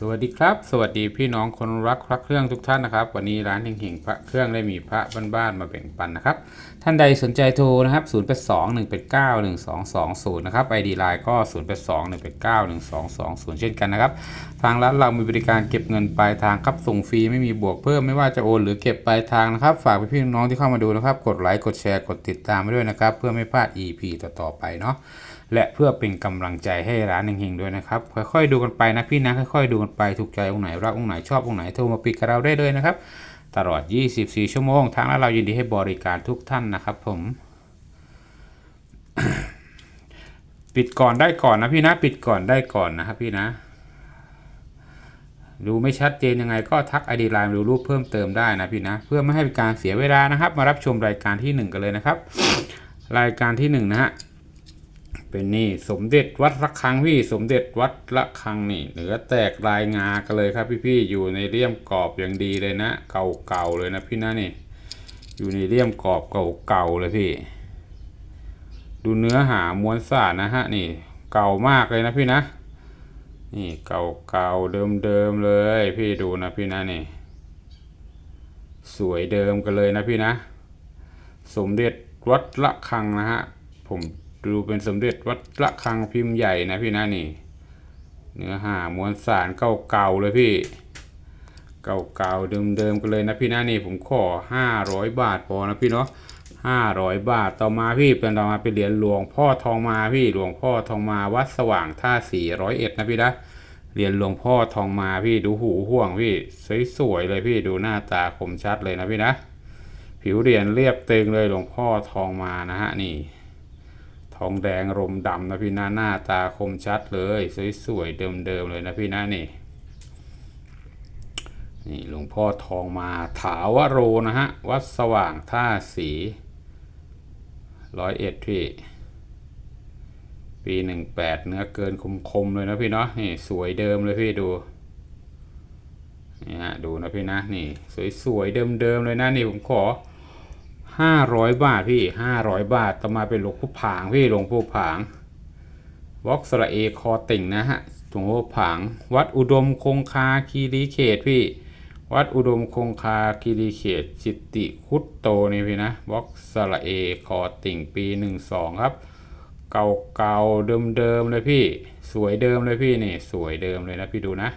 สวัสดีครับ สวัสดีพี่น้องคนรักพระเครื่องทุกท่านนะครับ วันนี้ร้านเฮงๆพระเครื่องได้มีพระบ้านๆมาแบ่งปันนะครับ ท่านใดสนใจโทรนะครับ0 8 2 1 8 9 1 2 2 0นะครับ ID Line ก็ 0 8 2 1 8 9 1 2 2 0 เช่นกันนะครับ ทางร้านเรามีบริการเก็บเงินปลายทางครับส่งฟรีไม่มีบวกเพิ่มไม่ว่าจะโอนหรือเก็บปลายทางนะครับ ฝากพี่น้องที่เข้ามาดูนะครับ กดไลค์กดแชร์กดติดตามไว้ด้วยนะครับ เพื่อไม่พลาด EP ต่อๆไปเนาะ และเพื่อเป็นกำลังใจให้ร้านเฮงๆด้วยนะครับ ค่อยๆดูกันไปนะพี่นะค่อยๆดูกันไปถูกใจองค์ไหนรักองค์ไหนชอบองค์ไหนโทรมาปิดกับเราได้เลยนะครับ ตลอด 24 ชั่วโมงทางร้านเรายินดีให้บริการทุกท่านนะครับ ผมปิดก่อนได้ก่อนนะพี่นะ ปิดก่อนได้ก่อนนะครับพี่นะ ดูไม่ชัดเจนยังไงก็ทักไอดีไลน์ดูรูปเพิ่มเติมได้นะพี่นะ เพื่อไม่ให้เป็นการเสียเวลานะครับ มารับชมรายการที่หนึ่งกันเลยนะครับ รายการที่หนึ่งนะฮะ เป็นนี่สมเด็จวัดระฆังพี่ สมเด็จวัดระฆังนี่เหนือแตกลายงากันเลยครับพี่ๆอยู่ในเลี่ยมกรอบอย่างดีเลยนะเก่าๆเลยนะพี่นะนี่ อยู่ในเลี่ยมกรอบเก่าๆเลยพี่ ดูเนื้อหามวลสารนะฮะนี่ เก่ามากเลยนะพี่นะ นี่เก่าๆเดิมๆเลย พี่ดูนะพี่นะนี่ สวยเดิมกันเลยนะพี่นะ สมเด็จวัดระฆังนะฮะผม ดูเป็นสมเด็จวัดระฆังพิมพ์ใหญ่นะพี่นะนี่ เนื้อหามวลสารเก่าๆเลยพี่ เก่าๆเดิมๆกันเลยนะพี่นะนี่ผมขอห้าร้อยบาทพอนะพี่เนาะห้าร้อยบาทต่อมาพี่เป็นต่อมาเป็นเหรียญหลวงพ่อทองมาพี่หลวงพ่อทองมาวัดสว่างท่าสี่ร้อยเอ็ดนะพี่นะเหรียญหลวงพ่อทองมาพี่ดูหูห่วงพี่สวยๆเลยพี่ดูหน้าตาคมชัดเลยนะพี่นะผิวเหรียญเรียบตึงเลยหลวงพ่อทองมานะฮะนี่ ทองแดงรมดำนะพี่นะหน้าตาคมชัดเลย สวยๆเดิมๆเลยนะพี่นะนี่นี่หลวงพ่อทองมาถาวโรนะฮะ วัดสว่างท่าสีร้อยเอ็ดพี่ ปีหนึ่งแปดเนื้อเกินคมๆเลยนะพี่เนาะนี่สวยเดิมเลยพี่ดูนี่ฮะดูนะพี่นะนี่ สวยๆเดิมๆเลยนะนี่ผมขอ ห้าร้อยบาทพี่ห้าร้อยบาทต่อมาเป็นหลวงพ่อผางพี่หลวงพ่อผางวอกสระเอคอติ่งนะฮะหลวงพ่อผาง วัดอุดมคงคาคีรีเขตพี่ วัดอุดมคงคาคีรีเขตจิตติคุตโตนี่พี่นะวอกสระเอคอติ่งปีหนึ่งสองครับ เก่าๆเดิมๆเลยพี่ สวยเดิมเลยพี่นี่สวยเดิมเลยนะพี่ดูนะ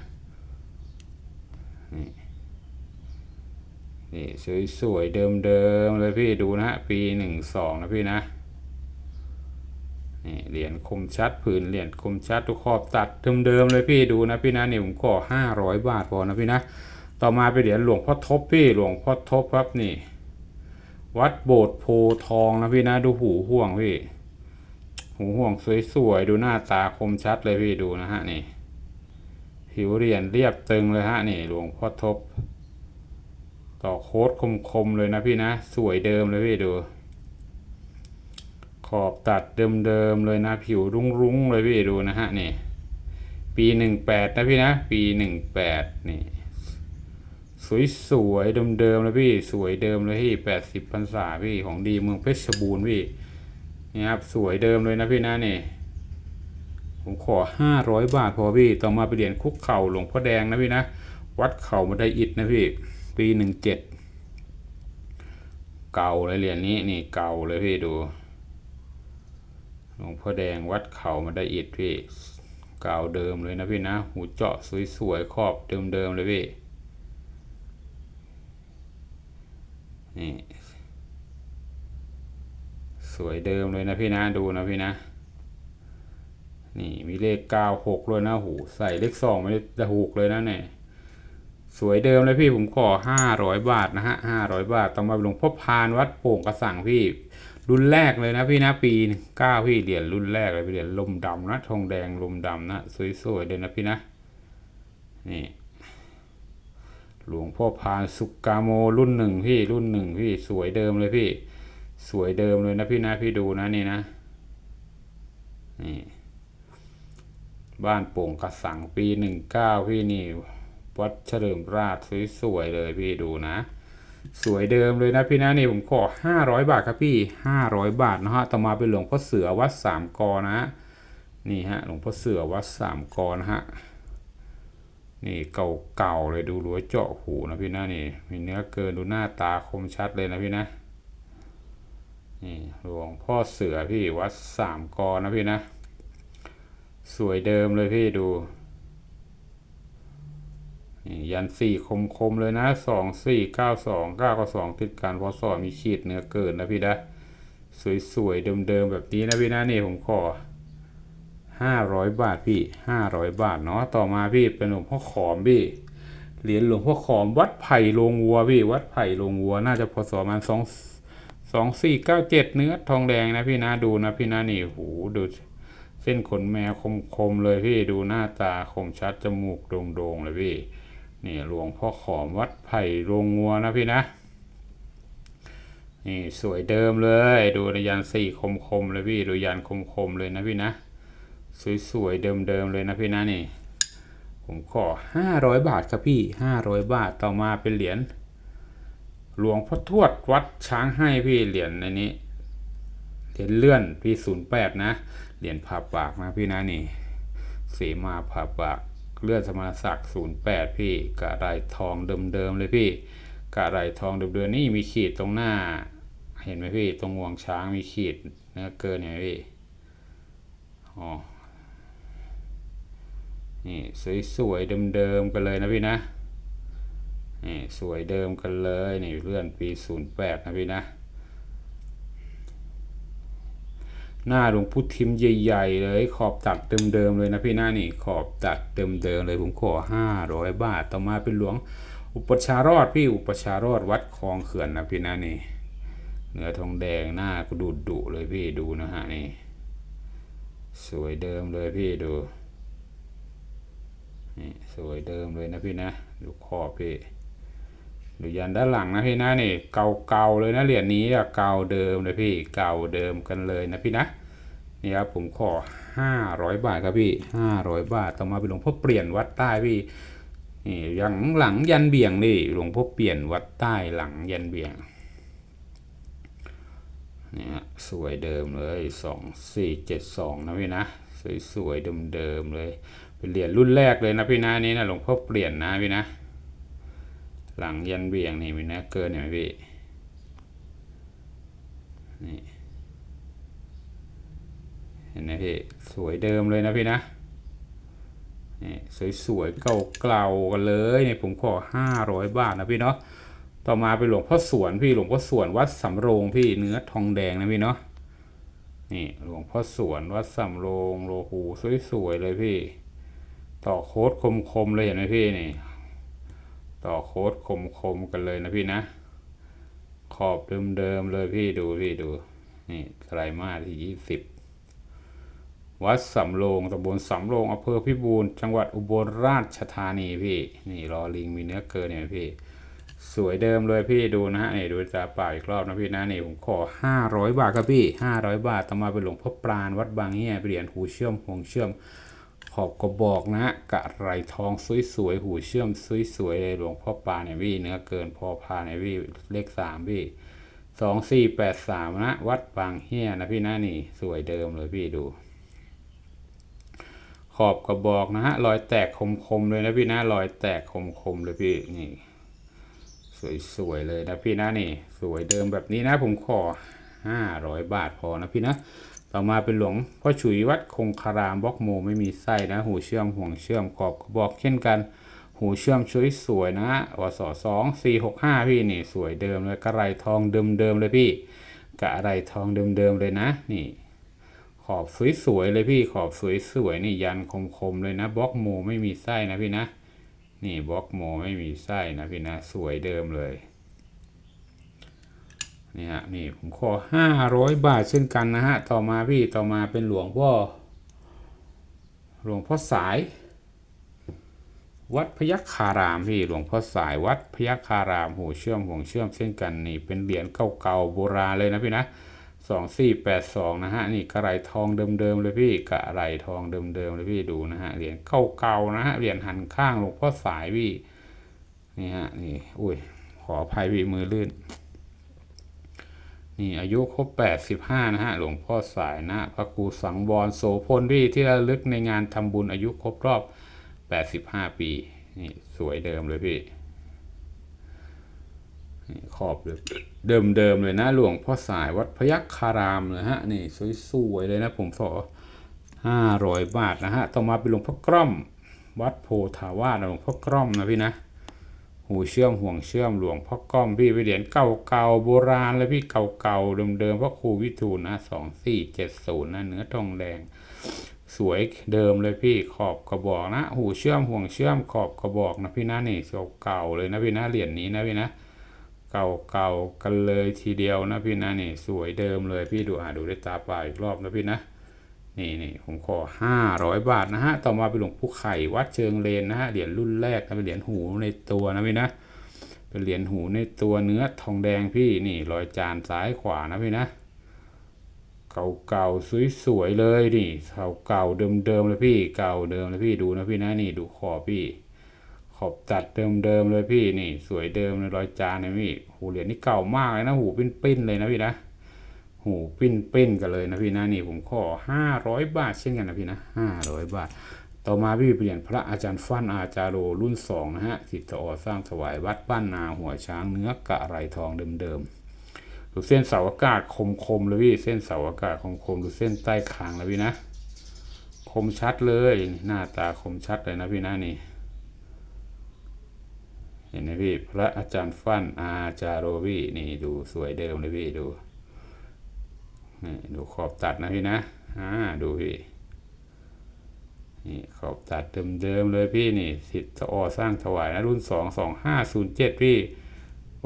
นี่สวยๆเดิมๆเลยพี่ดูนะฮะปีหนึ่งสองนะพี่นะนี่เหรียญคมชัดผืนเหรียญคมชัดทุกขอบตัดเดิมๆเลยพี่ดูนะพี่นะนี่ผมขอห้าร้อยบาทพอนะพี่นะต่อมาเป็นเหรียญหลวงพ่อทบพี่หลวงพ่อทบครับนี่ วัดโบสถ์โพทองนะพี่นะดูหูห่วงพี่ หูห่วงสวยๆดูหน้าตาคมชัดเลยพี่ดูนะฮะนี่ผิวเหรียญเรียบตึงเลยฮะนี่หลวงพ่อทบ ต่อโค้ดคมๆเลยนะพี่นะ สวยเดิมเลยพี่ดู ขอบตัดเดิมๆเลยนะ ผิวรุ้งๆเลยพี่ดูนะฮะนี่ปีหนึ่งแปดนะพี่นะ ปีหนึ่งแปดนี่ สวยๆเดิมๆเลยพี่ สวยเดิมเลยพี่แปดสิบพรรษาพี่ของดีเมืองเพชรบูรณ์พี่นี่ครับสวยเดิมเลยนะพี่นะนี่ผมขอห้าร้อยบาทพอพี่ ต่อมาไปเหรียญคุกเข่าหลวงพ่อแดงนะพี่นะ วัดเข่ามาได้อิดนะพี่ ปีหนึ่งเจ็ดเก่าเลยเหรียญนี้นี่เก่าเลยพี่ดูหลวงพ่อแดงวัดเข่ามาได้อิดพี่เก่าเดิมเลยนะพี่นะหูเจาะสวยๆครอบเดิมๆเลยพี่นี่สวยเดิมเลยนะพี่นะดูนะพี่นะ นี่มีเลขเก้าหกเลยนะหูใส่เลขสองไม่ได้ถูกเลยนะเนี่ย สวยเดิมเลยพี่ผมขอห้าร้อยบาทนะฮะห้าร้อยบาทต้องมาหลวงพ่อพานวัดโป่งกระสังพี่รุ่นแรกเลยนะพี่นะปีเก้าพี่เหรียญรุ่นแรกเลยพี่เหรียญลมดำนะทองแดงลมดำนะสวยๆเลยนะพี่นะนี่หลวงพ่อพานสุกกาโมรุ่นหนึ่งพี่รุ่นหนึ่งพี่สวยเดิมเลยพี่ สวยเดิมเลยนะพี่นะพี่ดูนะนี่นะนี่บ้านโป่งกระสังปีหนึ่งเก้าพี่นี่ วัดเฉลิมราชสวยๆเลยพี่ดูนะ สวยเดิมเลยนะพี่นะนี่ผมขอห้าร้อยบาทครับพี่ห้าร้อยบาทนะฮะต่อมาเป็นหลวงพ่อเสือวัดสามกอนะนี่ฮะหลวงพ่อเสือวัดสามกอนะฮะนี่เก่าๆเลยดูรั้วเจาะหูนะพี่นะนี่มีเนื้อเกินดูหน้าตาคมชัดเลยนะพี่นะนี่หลวงพ่อเสือพี่วัดสามกอนะพี่นะ สวยเดิมเลยพี่ดู ยันสี่คมคมๆเลยนะสองสี่เก้าสองเก้ากับสองติดกันพอสอมีขีดเนื้อเกินนะพี่นะสวยๆเดิมๆแบบนี้นะพี่นะนี่ผมขอห้าร้อยบาทพี่ห้าร้อยบาทเนาะต่อมาพี่เป็นหลวงพ่อขอมพี่เหรียญหลวงพ่อขอมวัดไผ่โรงวัวพี่วัดไผ่โรงวัวน่าจะพศประมาณสองสองสี่เก้าเจ็ดเนื้อทองแดงนะพี่นะดูนะพี่นะนี่โหดูเส้นขนแมวคมๆเลยพี่ดูหน้าตาคมชัดจมูกโด่งๆเลยพี่ นี่หลวงพ่อขอมวัดไผ่โรงงัวนะพี่นะ นี่สวยเดิมเลย ดูยันสี่คมๆเลยพี่ดูยันคมๆเลยนะพี่นะ สวยๆเดิมๆเลยนะพี่นะนี่ ผมขอห้าร้อยบาทครับพี่ห้าร้อยบาทต่อมาเป็นเหรียญหลวงพ่อทวดวัดช้างให้พี่เหรียญในนี้เหรียญเลื่อนปีศูนย์แปดนะ เหรียญผ่าปากนะพี่นะนี่เสมาผ่าปาก เลื่อนสมณศักดิ์ศูนย์แปดพี่กระไรทองเดิมๆเลยพี่กระไรทองเดิมๆนี่มีขีดตรงหน้า เห็นไหมพี่ ตรงงวงช้างมีขีดเนื้อเกินเนี่ยพี่อ๋อนี่สวยๆเดิมๆกันเลยนะพี่นะนี่สวยเดิมกันเลยนี่เลื่อนปีศูนย์แปดนะพี่นะ หน้าหลวงพุทธิมใหญ่ๆเลย ขอบตัดเดิมๆเลยนะพี่หน้านี่ขอบตัดเดิมๆเลยผมขอห้าร้อยบาท ต่อมาเป็นหลวงอุปชารอดพี่อุปชารอดวัดคลองเขื่อนนะพี่หน้านี่เนื้อทองแดงหน้าก็ดูดุเลยพี่ดูนะฮะนี่สวยเดิมเลยพี่ดูนี่สวยเดิมเลยนะพี่นะ ดูขอบพี่ ดูยันด้านหลังนะพี่นะนี่เก่าๆเลยนะเหรียญนี้อะเก่าเดิมเลยพี่เก่าเดิมกันเลยนะพี่นะนี่ครับผมขอห้าร้อยบาทครับพี่ห้าร้อยบาทต่อมาเป็นหลวงพ่อเปลี่ยนวัดใต้พี่นี่ยังหลังยันเบี่ยงนี่หลวงพ่อเปลี่ยนวัดใต้หลังยันเบี่ยงเนี่ยสวยเดิมเลยสองสี่เจ็ดสองนะพี่นะสวยๆเดิมๆเลยเป็นเหรียญรุ่นแรกเลยนะพี่นะนี่นะหลวงพ่อเปลี่ยนนะพี่นะ หลังยันเบี่ยงนี่มีนื้อเกินเห็นไหมพี่นี่เห็นไหมพี่สวยเดิมเลยนะพี่นะนี่สวยๆเก่าเกลาๆกันเลยเนี่ยผมขอห้าร้อยบาทนะพี่เนาะต่อมาเป็นหลวงพ่อสวนพี่หลวงพ่อสวนวัดสำโรงพี่เนื้อทองแดงนะพี่เนาะนี่หลวงพ่อสวนวัดสำโรงโลหูสวยๆเลยพี่ ต่อโค้ดคมๆเลยเห็นไหมพี่นี่ ต่อโค้ดคมๆกันเลยนะพี่นะ ขอบเดิมๆเลยพี่ดูพี่ดู นี่ไตรมาสที่ยี่สิบวัดสำโรงตำบลสำโรงอำเภอพิบูลจังหวัดอุบลราชธานีพี่ นี่รอลิงมีเนื้อเกินเนี่ยพี่ สวยเดิมเลยพี่ดูนะฮะนี่ดูตาเปล่าอีกรอบนะพี่นะนี่ผมขอห้าร้อยบาทครับพี่ห้าร้อยบาทต่อมาเป็นหลวงพ่อปราณวัดบางเฮียเหรียญหูเชื่อมหงเชื่อม ขอบกระบอกนะกะไรทองสวยๆหูเชื่อมสวยๆเลยหลวงพ่อปลาเนี่ยพี่เนื้อเกินพอพาเนี่ยพี่เลขสามพี่สองสี่แปดสามนะวัดบางเฮียนะพี่นะนี่สวยเดิมเลยพี่ดู ขอบกระบอกนะฮะรอยแตกคมๆเลยนะพี่นะรอยแตกคมๆเลยพี่นี่ สวยๆเลยนะพี่นะนี่ สวยเดิมแบบนี้นะผมขอห้าร้อยบาทพอนะพี่นะ ต่อมาเป็นหลวงพ่อฉุยวัดคงคารามบล็อกโมไม่มีไส้นะ หูเชื่อมห่วงเชื่อมขอบกระบอกเช่นกัน หูเชื่อมช่วยสวยๆนะวสสองสี่หกห้าพี่นี่สวยเดิมเลยกระไรทองเดิมๆเลยพี่กระไรทองเดิมๆเลยนะ นี่ ขอบสวยๆเลยพี่ขอบสวยๆนี่ยันคมๆเลยนะบล็อกโมไม่มีไส้นะพี่นะ นี่บล็อกโมไม่มีไส้นะพี่นะ สวยเดิมเลย นี่ฮะนี่ผมขอห้าร้อยบาทเช่นกันนะฮะ ต่อมาพี่ต่อมาเป็นหลวงพ่อหลวงพ่อสาย วัดพยัคฆารามพี่หลวงพ่อสายวัดพยัคฆารามหูเชื่อมห่วงเชื่อมเช่นกันนี่เป็นเหรียญเก่าๆโบราณเลยนะพี่นะสองสี่แปดสองนะฮะนี่กระไรทองเดิมๆเลยพี่กระไรทองเดิมๆเลยพี่ดูนะฮะเหรียญเก่าๆนะฮะเหรียญหันข้างหลวงพ่อสายพี่นี่ฮะนี่อุ้ยขออภัยพี่มือลื่น นี่อายุครบแปดสิบห้านะฮะ หลวงพ่อสายนะ พระครูสังวรโสพลพี่ที่ระลึกในงานทำบุญอายุครบรอบแปดสิบห้าปี นี่สวยเดิมเลยพี่นี่ขอบเดิมเดิมเลยนะ หลวงพ่อสายวัดพยัคฆารามเลยฮะ นี่สวยๆเลยนะผมขอห้าร้อยบาทนะฮะ ต่อมาเป็นหลวงพ่อกล้อม วัดโพธาวาสหลวงพ่อกล้อมนะพี่นะ หูเชื่อมห่วงเชื่อมหลวงพ่อก้อมพี่ไปเหรียญเก่าเก่าๆโบราณเลยพี่เก่าเก่าเดิมเดิมๆพ่อครูวิทูลนะสองสี่เจ็ดศูนย์นะเนื้อทองแดงสวยเดิมเลยพี่ขอบกระบอกนะ หูเชื่อมห่วงเชื่อมขอบกระบอกนะพี่นะนี่เก่าๆเลยนะพี่นะเหรียญนี้นะพี่นะเก่าเก่าๆกันเลยทีเดียวนะพี่นะนี่สวยเดิมเลยพี่ดูอ่าดูด้วยตาเปล่าอีกรอบนะพี่นะ นี่นี่ผมขอห้าร้อยบาทนะฮะ ต่อมาเป็นหลวงปู่ไข่วัดเชิงเลนนะฮะ เหรียญรุ่นแรกนะเป็นเหรียญหูในตัวนะพี่นะ เป็นเหรียญหูในตัวเนื้อทองแดงพี่นี่รอยจานซ้ายขวานะพี่นะ เก่าๆสวยๆเลยนี่เก่าๆเดิมๆเลยพี่ เก่าเดิมเลยพี่ดูนะพี่นะนี่ดูขอบพี่ ขอบจัดเดิมๆเลยพี่นี่ สวยเดิมเลยรอยจานนะพี่หูเหรียญนี่เก่ามากเลยนะหูปิ้นๆเลยนะพี่นะ โหปิ้นปิ้นกันเลยนะพี่นะนี่ผมขอห้าร้อยบาทเช่นกันนะพี่นะห้าร้อยบาท ต่อมาพี่เปลี่ยนพระอาจารย์ฟั่นอาจารโรรุ่นสองนะฮะสิทธิ์อสร้างถวายวัดบ้านนาหัวช้างเนื้อกะไรทองเดิมๆดูเส้นเสาอากาศคมๆเลยพี่เส้นเสาอากาศคมๆดูเส้นใต้คางเลยพี่นะคมชัดเลยหน้าตาคมชัดเลยนะพี่นะนี่เห็นไหมพี่พระอาจารย์ฟั่นอาจารโรพี่นี่ดูสวยเดิมเลยพี่ดู นี่ดูขอบตัดนะพี่นะอ่าดูพี่นี่ขอบตัดเดิมๆเลยพี่นี่สิทธิ์อสร้างถวายนะรุ่นสองสองห้าศูนย์เจ็ดพี่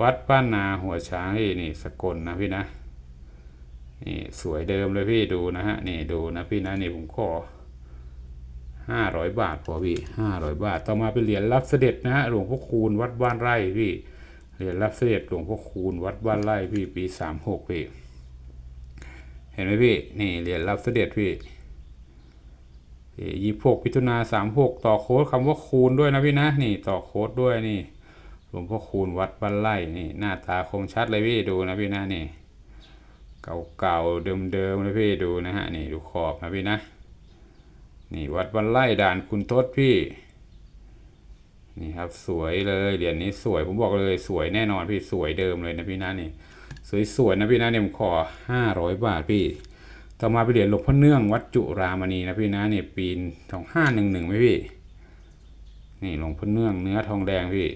วัดบ้านนาหัวช้างพี่นี่สกลนะพี่นะนี่สวยเดิมเลยพี่ดูนะฮะนี่ดูนะพี่นะนี่ผมขอห้าร้อยบาทพอพี่ห้าร้อยบาท ต่อมาเป็นเหรียญรับเสด็จนะฮะหลวงพ่อคูณวัดบ้านไร่พี่เหรียญรับเสด็จหลวงพ่อคูณวัดบ้านไร่พี่ปีสามหกพี่ เห็นไหมพี่ นี่เหรียญรับเสด็จพี่ยี่หกพิจนาสามหกต่อโค้ดคำว่าคูณด้วยนะพี่นะ นี่ต่อโค้ดด้วยนี่หลวงพ่อคูณวัดบ้านไร่นี่ หน้าตาคมชัดเลยพี่ดูนะพี่นะนี่ เก่าๆเดิมๆเลยพี่ดูนะฮะนี่ดูขอบนะพี่นะ นี่วัดบ้านไร่ด่านคุณทศพี่นี่ครับสวยเลยเหรียญนี้สวยผมบอกเลยสวยแน่นอนพี่สวยเดิมเลยนะพี่นะนี่ สวยๆนะพี่นะเนี่ยผมขอห้าร้อยบาทพี่ ต่อมาไปเหรียญหลวงพ่อเนื่องวัดจุรามณีนะพี่นะเนี่ยปีนสองห้าหนึ่งหนึ่งไหมพี่นี่หลวงพ่อเนื่องเนื้อทองแดงพี่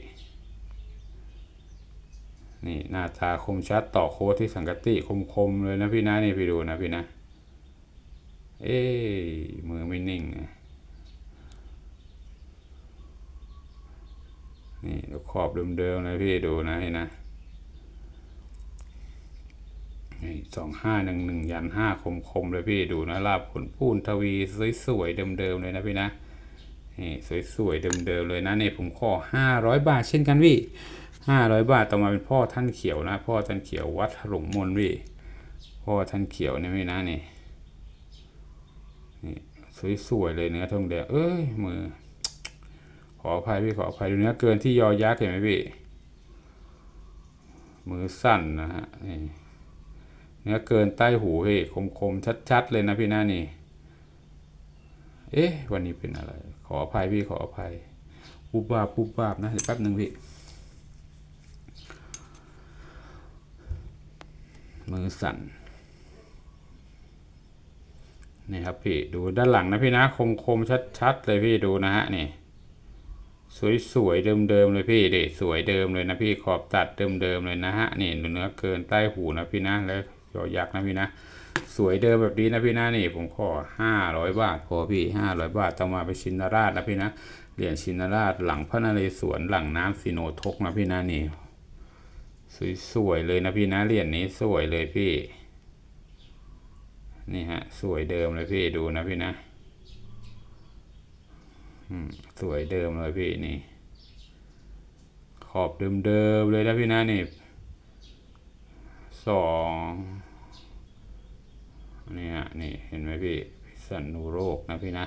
นี่หน้าตาคมชัดต่อโค้ดที่สังกติคมๆเลยนะพี่นะนี่พี่ดูนะพี่นะเอ้มือไม่นิ่งนะนี่ขอบเดิมๆเลยพี่ดูนะพี่นะ นี่ สองห้าหนึ่งหนึ่งยันห้าคมคมเลยพี่ดูนะลาบผลพูนทวีสวยๆเดิมๆเลยนะพี่นะนี่สวยๆเดิมๆเลยนะเนี่ยผมขอห้าร้อยบาทเช่นกันพี่ห้าร้อยบาทต่อมาเป็นพ่อท่านเขียวนะ พ่อท่านเขียววัดหลงมนพี่พ่อท่านเขียวเนี่ยพี่นะนี่นี่สวยๆเลยเนื้อทองแดงเอ้ยมือ ขออภัยพี่ขออภัยดูเนื้อเกินที่ยอยักษ์เห็นไหมพี่มือสั้นนะฮะนี่ เนื้อเกินใต้หูเฮ้ยคมๆชัด ๆ เลยนะพี่หน้านี่ เอ๊ะ วันนี้เป็นอะไร ขออภัยพี่ขออภัยปุ๊บบาบปุ๊บบาบนะเดี๋ยวแป๊บหนึ่งพี่มือสั่นนี่ครับพี่ดูด้านหลังนะพี่นะคมๆชัดๆเลยพี่ดูนะฮะนี่สวยๆเดิมๆเลยพี่เด็สวยเดิมเลยนะพี่ขอบตัดเดิมๆเลยนะฮะนี่เนื้อเกินใต้หูนะพี่นะแล้ว ยอยักษ์นะพี่นะ สวยเดิมแบบนี้นะพี่นะนี่ผมขอห้าร้อยบาทพอพี่ห้าร้อยบาทต้องมาไปชินราชนะพี่นะเหรียญชินราชหลังพระนเรศวรหลังน้ำสีโนทกนะพี่นะนี่สวยๆเลยนะพี่นะเหรียญนี้สวยเลยพี่นี่ฮะสวยเดิมเลยพี่ดูนะพี่นะสวยเดิมเลยพี่นี่ ขอบเดิมๆเลยนะพี่นะนี่ สองนี่ฮะนี่เห็นไหมพี่พิสันนูโรคนะพี่นะ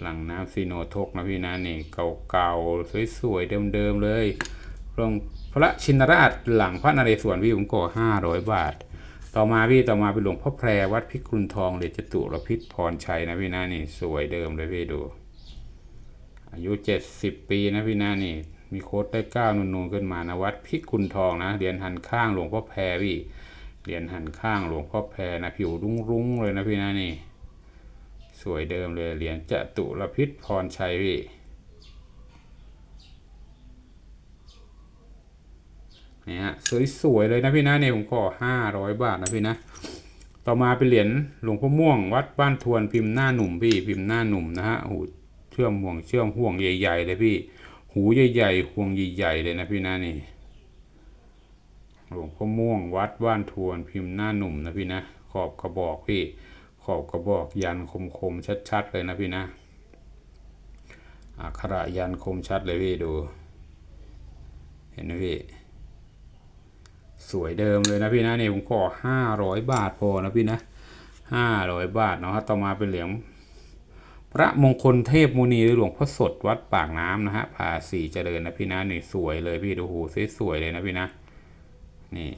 หลังน้ำซีโนทกนะพี่นะนี่เก่าๆสวยๆเดิมๆเลยลงพระชินราชหลังพระนเรศวรพี่ผมก่อห้าร้อยบาท ต่อมาพี่ต่อมาเป็นหลวงพ่อแพรวัดพิกุลทองเดชจตุรพิษพรชัยนะพี่นะนี่สวยเดิมเลยพี่ดู อายุเจ็ดสิบปีนะพี่นะนี่ มีโค้ดได้เก้านูนๆขึ้นมานะวัดพิกุลทองนะเหรียญหันข้างหลวงพ่อแพรพี่เหรียญหันข้างหลวงพ่อแพรนะผิวรุ้งๆเลยนะพี่นะนี่ สวยเดิมเลยเหรียญจตุรพิษพรชัยพี่นี่ฮะสวยๆเลยนะพี่นะเนี่ยผมขอห้าร้อยบาทนะพี่นะ ต่อมาเป็นเหรียญหลวงพ่อม่วง วัดบ้านทวนพิมพ์หน้าหนุ่มพี่พิมพ์หน้าหนุ่มนะฮะหูเชื่อมห่วงเชื่อมห่วงใหญ่ ๆ เลยพี่ หูใหญ่ๆห่วงใหญ่ๆเลยนะพี่นะนี่หลวงพ่อม่วงวัดบ้านทวนพิมพ์หน้าหนุ่มนะพี่นะ ขอบกระบอกพี่ ขอบกระบอกยันคมๆชัดๆเลยนะพี่นะอักขระยันคมชัดเลยพี่ดู เห็นไหมพี่สวยเดิมเลยนะพี่นะนี่ผมขอห้าร้อยบาทพอนะพี่นะห้าร้อยบาทเนาะต่อมาเป็นเหรียญ พระมงคลเทพมุนีหรือหลวงพ่อสดวัดปากน้ำนะฮะผาสีเจริญนะพี่นะนี่สวยเลยพี่ดูหูสวยๆเลยนะพี่นะนี่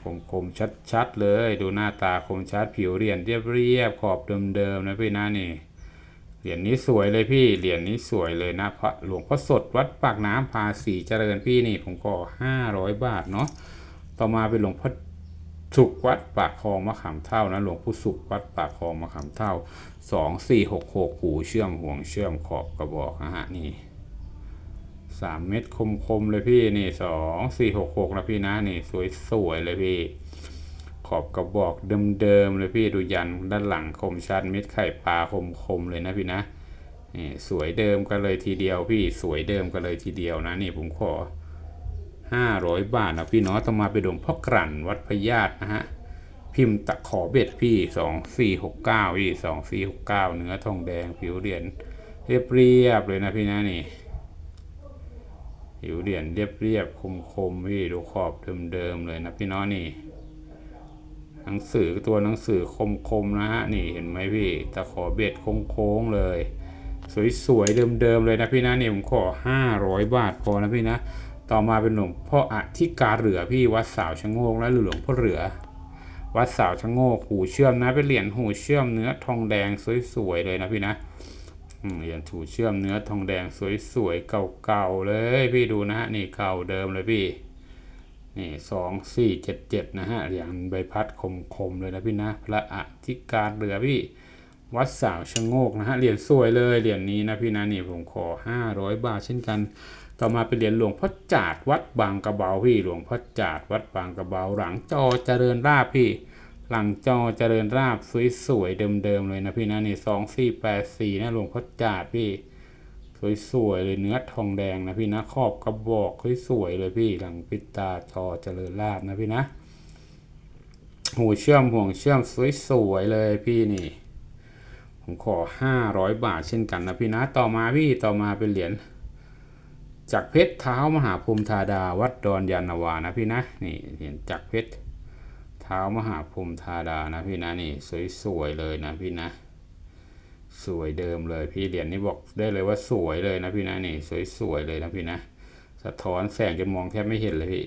คมคมชัดๆเลยดูหน้าตาคมชัดผิวเหรียญเรียบๆขอบเดิมๆนะพี่นะนี่เหรียญนี้สวยเลยพี่ เหรียญนี้สวยเลยนะพระหลวงพ่อสดวัดปากน้ำภาษีเจริญพี่นี่ผมก็ห้าร้อยบาทเนาะ ต่อมาเป็นหลวงพ่อ สุขวัดปากคลองมะขามเท่านะหลวงพ่อสุขวัดปากคลองมะขามเท่าสองสี่หกหกหูเชื่อมห่วงเชื่อมขอบกระบอกนะฮะนี่สามเม็ดคมๆเลยพี่นี่สองสี่หกหกนะพี่นะนี่สวยๆเลยพี่ ขอบกระบอกเดิมๆเลยพี่ดูยันด้านหลังคมชัดเม็ดไข่ปลาคมๆเลยนะพี่นะนี่สวยเดิมกันเลยทีเดียวพี่สวยเดิมกันเลยทีเดียวนะนี่ผมขอ ห้าร้อยบาทนะพี่เนาะต้องมาไปดมพ่อกลั่นวัดพญาตนะฮะ พิมพ์ตะขอเบ็ดพี่สองสี่หกเก้าพี่สองสี่หกเก้าเนื้อทองแดงผิวเหรียญเรียบๆเลยนะพี่นะนี่ ผิวเหรียญเรียบๆคมๆพี่ดูขอบเดิมๆเลยนะพี่เน้องนี่ หนังสือตัวหนังสือคมๆนะฮะนี่เห็นไหมพี่ตะขอเบ็ดโค้งๆเลยสวยๆเดิมๆเลยนะพี่นะนี่ผมขอห้าร้อยบาทพอนะพี่นะ ต่อมาเป็นหลวงพ่ออธิการเหลือพี่วัดสาวชะโงกและหลวงพ่อเหลือ วัดสาวชะโงกหูเชื่อมนะเป็นเหรียญหูเชื่อมเนื้อทองแดงสวยๆเลยนะพี่นะเหรียญถูเชื่อมเนื้อทองแดงสวยๆเก่าๆเลยพี่ดูนะฮะนี่เก่าเดิมเลยพี่นี่สองสี่เจ็ดเจ็ดนะฮะเหรียญใบพัดคมๆเลยนะพี่นะพระอธิการเหลือพี่วัดสาวชะโงกนะฮะเหรียญสวยเลยเหรียญนี้นะพี่นะนี่ผมขอห้าร้อยบาทเช่นกัน ต่อมาเป็นเหรียญหลวงพ่อจาดวัดบางกระเบาพี่หลวงพ่อจาดวัดบางกระเบาหลังจอเจริญราบพี่ หลังจอเจริญราบสวยๆเดิมๆเลยนะพี่นะนี่สองสี่แปดสี่นะหลวงพ่อจาดพี่ สวยๆเลยเนื้อทองแดงนะพี่นะขอบกระบอกสวยๆเลยพี่หลังปิตาจอเจริญราบนะพี่นะหูเชื่อมห่วงเชื่อมสวยๆเลยพี่นี่ ผมขอห้าร้อยบาทเช่นกันนะพี่นะต่อมาพี่ต่อมาเป็นเหรียญ จากเพชรเท้ามหาพรหมธาดาวัดดอนยานาวานะพี่นะนี่เหรียญจากเพชรเท้ามหาพรหมธาดานะพี่นะนี่สวยๆเลยนะพี่นะ สวยเดิมเลยพี่เหรียญนี้บอกได้เลยว่าสวยเลยนะพี่นะนี่สวยๆเลยนะพี่นะ สะท้อนแสงจนมองแทบไม่เห็นเลยพี่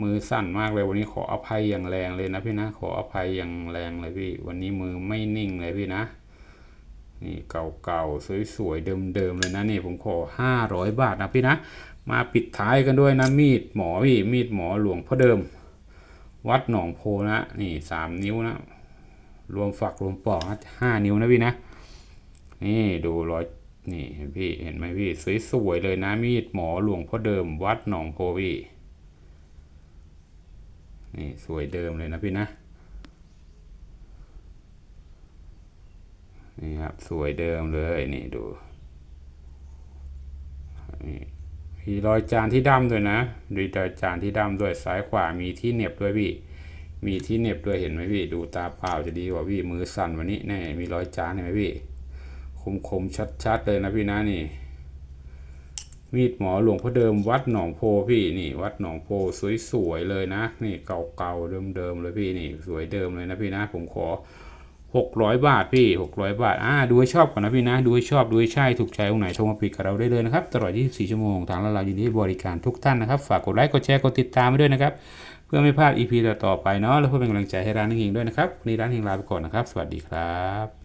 มือสั่นมากเลยวันนี้ขออภัยอย่างแรงเลยนะพี่นะ ขออภัยอย่างแรงเลยพี่ วันนี้มือไม่นิ่งเลยพี่นะ นี่เก่าๆ สวยๆ เดิมๆ เลยนะนี่ผมขอห้าร้อยบาทนะพี่นะ มาปิดท้ายกันด้วยนะ มีดหมอพี่ มีดหมอหลวงพ่อเดิม วัดหนองโพนะ นี่สามนิ้วนะ รวมฝักรวมปอกนะห้านิ้วนะพี่นะ นี่ดูรอยนี่เห็นพี่เห็นไหมพี่สวยๆเลยนะ มีดหมอหลวงพ่อเดิม วัดหนองโพพี่นี่สวยเดิมเลยนะพี่นะ นี่ครับสวยเดิมเลยนี่ดูนี่มีรอยจานที่ดำด้วยนะดูรอยจานที่ดำด้วยซ้ายขวามีที่เหน็บด้วยพี่ มีที่เหน็บด้วยเห็นไหมพี่ ดูตาเปล่าจะดีกว่าพี่มือสั่นวันนี้แน่มีรอยจานเห็นไหมพี่ คมคมชัดชัดๆเลยนะพี่นะนี่ มีดหมอหลวงพ่อเดิมวัดหนองโพพี่นี่ วัดหนองโพสวยๆเลยนะ นี่เก่าๆเดิมๆเลยพี่นี่ สวยเดิมเลยนะพี่นะ ผมขอ หกร้อยบาทพี่หกร้อยบาท อ่า ดูให้ชอบก่อนนะพี่นะ ดูให้ชอบ ดูให้ใช่ ถูกใจองไหนโทรมาปิดกับเราได้เลยนะครับ ตลอด 24 ชั่วโมง ทางร้าเรายินดีบริการทุกท่านนะครับ ฝากกดไลค์ กดแชร์ กดติดตามไว้ด้วยนะครับ เพื่อไม่พลาด EP ต่อๆไปเนาะ แล้วเพื่อเป็นกำลังใจให้ร้านเฮงด้วยนะครับ วันนี้ร้านเฮงลาไปก่อนนะครับ สวัสดีครับ